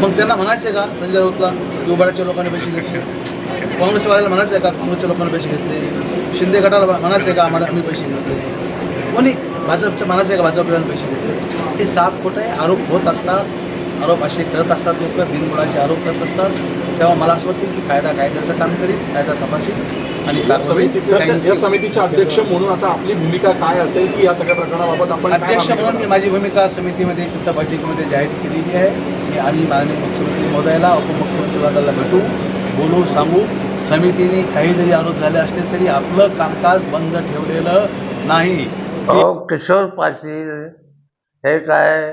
मग त्यांना म्हणायचे का? संजय राऊतला की लोकांनी पैसे घेतले. काँग्रेसवाल्याला म्हणायचं का? काँग्रेसच्या लोकांनी पैसे घेतले. शिंदे गटाला म्हणायचं का? आम्हाला आम्ही पैसे घेतले. कोणी? भाजपचं म्हणायचं का? भाजपला पैसे घेतले. हे साफ खोटं आहे. आरोप होत असतात. आरोप असे करत असतात लोक बिनबुडाचे आरोप करत असतात. तेव्हा मला असं वाटतं की कायदा कायद्याचं काम करील कायदा तपासील आणि या समितीचं काही- या समितीचे अध्यक्ष म्हणून आता आपली भूमिका काय असेल की या सगळ्या प्रकरणाबाबत आपण अध्यक्ष म्हणून मी? माझी भूमिका समितीमध्ये चिंता बैठकीमध्ये जाहीर केलेली आहे. की आम्ही माननीय मुख्यमंत्री महोदयाला उपमुख्यमंत्री महोदयाला भेटू बोलू सांगू. समितीने काही जरी आरोप झाले असले तरी आपलं कामकाज बंद ठेवलेलं नाही. किशोर पाटील हे काय?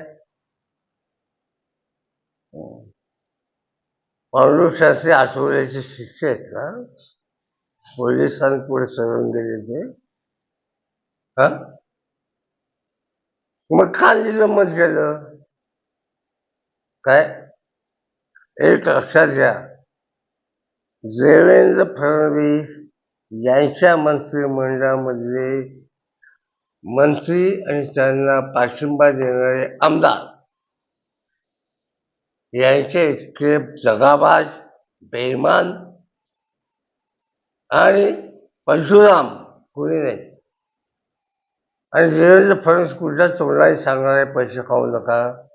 शास्त्री आठवड्याचे शिष्य आहेत का? पोलिसांपुढे सरून गेले ते हा? मग खाली मत गेलं. काय? एक लक्षात घ्या. देवेंद्र फडणवीस यांच्या मंत्रिमंडळामधले मंत्री आणि त्यांना पाठिंबा देणारे आमदार यांचे इतके जगाबाज बेमान आणि परशुराम कोणी नाही. आणि देवेंद्र फडणवीस कुठल्या तोंडाने सांगणारे पैसे खाऊ नका.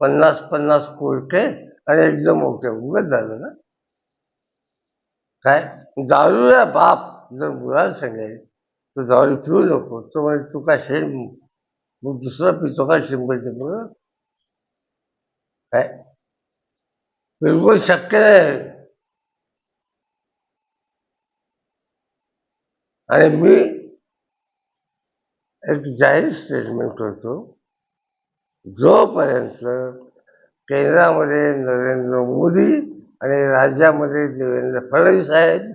पन्नास पन्नास कोटी आणि एकदम मोठे उगत झालं ना? काय? दारूला बाप. जर मुलाला सांगेल तू दारू पिऊ नको. तो म्हणजे तू काय शेण मग दुसरा पितो का शिंपल टिंपल काय? बिलकुल शक्य नाही आणि मी एक जाहीर स्टेटमेंट करतो। जोपर्यंत केंद्रामध्ये नरेंद्र मोदी आणि राज्यामध्ये देवेंद्र फडणवीस आहेत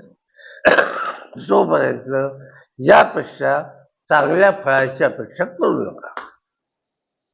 जोपर्यंत यापेक्षा चांगल्या फळाची अपेक्षा करू नका।